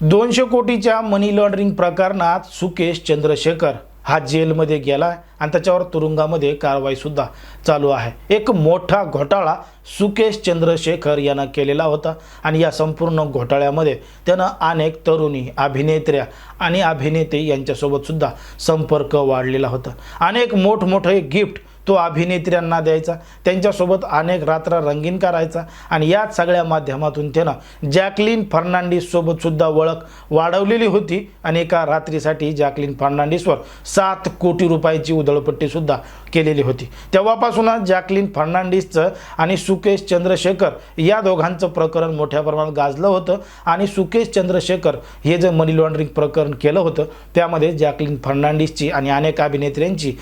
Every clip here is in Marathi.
दोनशे कोटीच्या मनी लॉन्ड्रिंग प्रकरणात सुकेश चंद्रशेखर हा जेलमध्ये गेला आणि त्याच्यावर तुरुंगामध्ये कारवाईसुद्धा चालू आहे. एक मोठा घोटाळा सुकेश चंद्रशेखर यानं केलेला होता आणि या संपूर्ण घोटाळ्यामध्ये त्यानं अनेक तरुणी अभिनेत्र्या आणि अभिनेते यांच्यासोबतसुद्धा संपर्क वाढलेला होता. अनेक मोठमोठे गिफ्ट तो अभिनेत्र्यांना द्यायचा त्यांच्यासोबत अनेक रात्र रंगीन करायचा आणि याच सगळ्या माध्यमातून त्यानं जॅकलिन फर्नांडिससोबतसुद्धा ओळख वाढवलेली होती आणि एका रात्रीसाठी जॅकलिन फर्नांडिसवर सात कोटी रुपयाची दळपट्टीसुद्धा केलेली होती. तेव्हापासूनच जॅकलिन फर्नांडिसचं आणि सुकेश चंद्रशेखर या दोघांचं प्रकरण मोठ्या प्रमाणात गाजलं होतं. आणि सुकेश चंद्रशेखर हे जे मनी लॉन्ड्रिंग प्रकरण केलं होतं त्यामध्ये जॅकलिन फर्नांडिसची आणि अनेक अभिनेत्र्यांची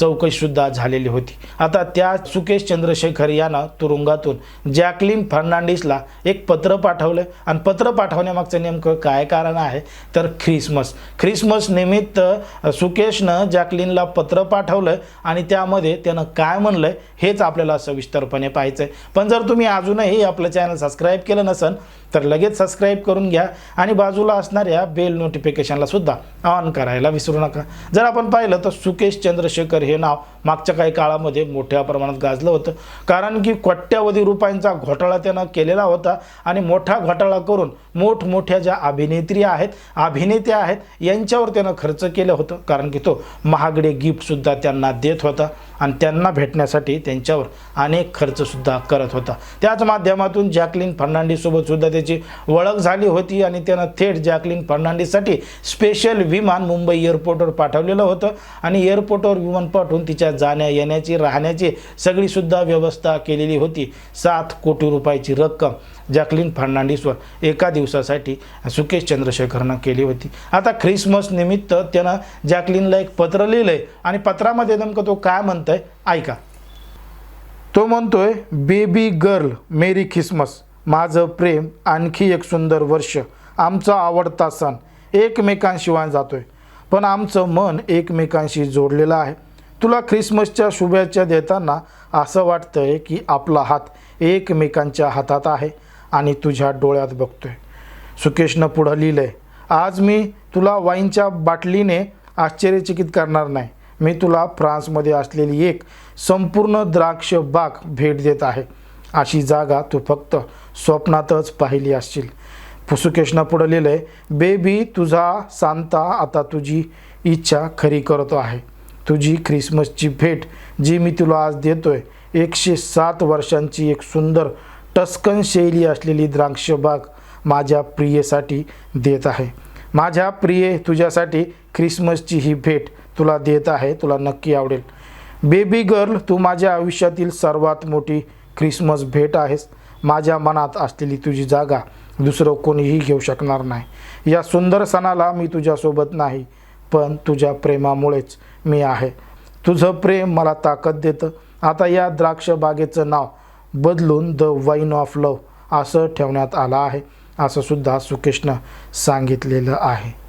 चौकशीसुद्धा झालेली होती. आता त्या सुकेश चंद्रशेखर यानं तुरुंगातून जॅकलिन फर्नांडिसला एक पत्र पाठवलं. आणि पत्र पाठवण्यामागचं नेमकं काय कारण आहे? तर ख्रिसमस. ख्रिसमस निमित्त सुकेशनं जॅकलिनला पत्र पाठवलं आणि त्यामध्ये त्यानं काय म्हणलं हेच आपल्याला सविस्तरपणे पाहायचं आहे पण जर तुम्ही अजूनही आपलं चॅनल सबस्क्राईब केलं नसेल तर लगेच सबस्क्राईब करून घ्या आणि बाजूला असणाऱ्या बेल नोटिफिकेशनला सुद्धा ऑन करायला विसरू नका. जर आपण पाहिलं तर सुकेश चंद्रशेखर हे नाव मागच्या काही काळामध्ये मोठ्या प्रमाणात गाजलं होतं. कारण की कोट्यावधी रुपयांचा घोटाळा त्यानं केलेला होता आणि मोठा घोटाळा करून मोठमोठ्या ज्या अभिनेत्री आहेत अभिनेत्या आहेत यांच्यावर त्यानं खर्च केलं होतं. कारण की तो महागडे गिफ्टसुद्धा सुद्धा त्यांना देत होता आणि त्यांना भेटण्यासाठी त्यांच्यावर अनेक खर्चसुद्धा करत होता. त्याच माध्यमातून जॅकलिन फर्नांडीससोबतसुद्धा त्याची ओळख झाली होती आणि त्यानं थेट जॅकलिन फर्नांडीसाठी स्पेशल विमान मुंबई एअरपोर्टवर पाठवलेलं होतं आणि एअरपोर्टवर विमान पाठवून तिच्या जाण्या येण्याची राहण्याची सगळीसुद्धा व्यवस्था केलेली होती. सात कोटी रुपयाची रक्कम जॅकलिन फर्नांडिसवर एका दिवसासाठी सुकेश चंद्रशेखरनं केली होती. आता ख्रिसमस निमित्त त्यानं जॅकलिनला एक पत्र लिहिलं आहे आणि पत्रामध्ये नेमकं तो काय म्हणतोय ऐका. तो म्हणतोय बेबी गर्ल मेरी ख्रिसमस. माझं प्रेम आणखी एक सुंदर वर्ष. आमचा आवडता सण. एकमेकांशिवाय जातोय. पण आमचं मन एकमेकांशी जोडलेलं आहे. तुला ख्रिसमसच्या शुभेच्छा देताना असं वाटतंय की आपला हात एकमेकांच्या हातात आहे आणि तुझ्या डोळ्यात बघतोय. सुकेशनं पुढं लिहिलंय आज मी तुला वाईनच्या बाटलीने आश्चर्यचकित करणार नाही. मी तुला फ्रान्समध्ये असलेली एक संपूर्ण द्राक्ष बाग भेट देत आहे. अशी जागा तू फक्त स्वप्नातच पाहिली असशील. सुकेशनं पुढं लिहिलं आहे बेबी तुझा सांता आता तुझी इच्छा खरी करतो आहे. तुझी ख्रिसमसची भेट जी मी तुला आज देतोय एकशे सात वर्षांची एक सुंदर टस्कन शैली असलेली द्राक्ष बाग माझ्या प्रियेसाठी देत आहे. माझ्या प्रिये तुझ्यासाठी ख्रिसमसची ही भेट तुला देत आहे तुला नक्की आवडेल. बेबी गर्ल तू माझ्या आयुष्यातील सर्वात मोठी ख्रिसमस भेट आहेस. माझ्या मनात असलेली तुझी जागा दुसरं कोणीही घेऊ शकणार नाही. या सुंदर सणाला मी तुझ्यासोबत नाही पण तुझ्या प्रेमामुळेच मी आहे. तुझं प्रेम मला ताकद देतं. आता या द्राक्ष बागेचं नाव बदलून द वाईन ऑफ लव असं ठेवण्यात आलं आहे. असं सुद्धा सुकेशनं सांगितलेलं आहे.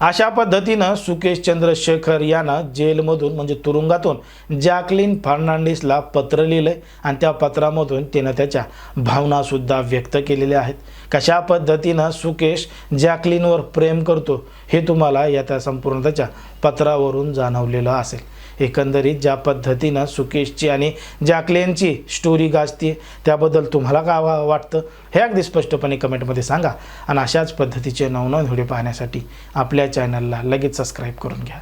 अशा पद्धतीनं सुकेश चंद्रशेखर यानं जेलमधून म्हणजे तुरुंगातून जॅकलिन फर्नांडिसला पत्र लिहिलं आहे आणि त्या पत्रामधून त्यानं त्याच्या भावनासुद्धा व्यक्त केलेल्या आहेत. कशा पद्धतीनं सुकेश जॅकलिनवर प्रेम करतो हे तुम्हाला या त्या संपूर्ण त्याच्या पत्रावरून जाणवलेलं असेल. एकंदरीत ज्या पद्धतीनं सुकेशची आणि जॅकलिनची स्टोरी गाजते त्याबद्दल तुम्हाला काय वा वाटतं हे अगदी स्पष्टपणे कमेंटमध्ये सांगा. आणि अशाच पद्धतीचे नवनवीन व्हिडिओ पाहण्यासाठी आपल्या चॅनलला लगेच सबस्क्राईब करून घ्या.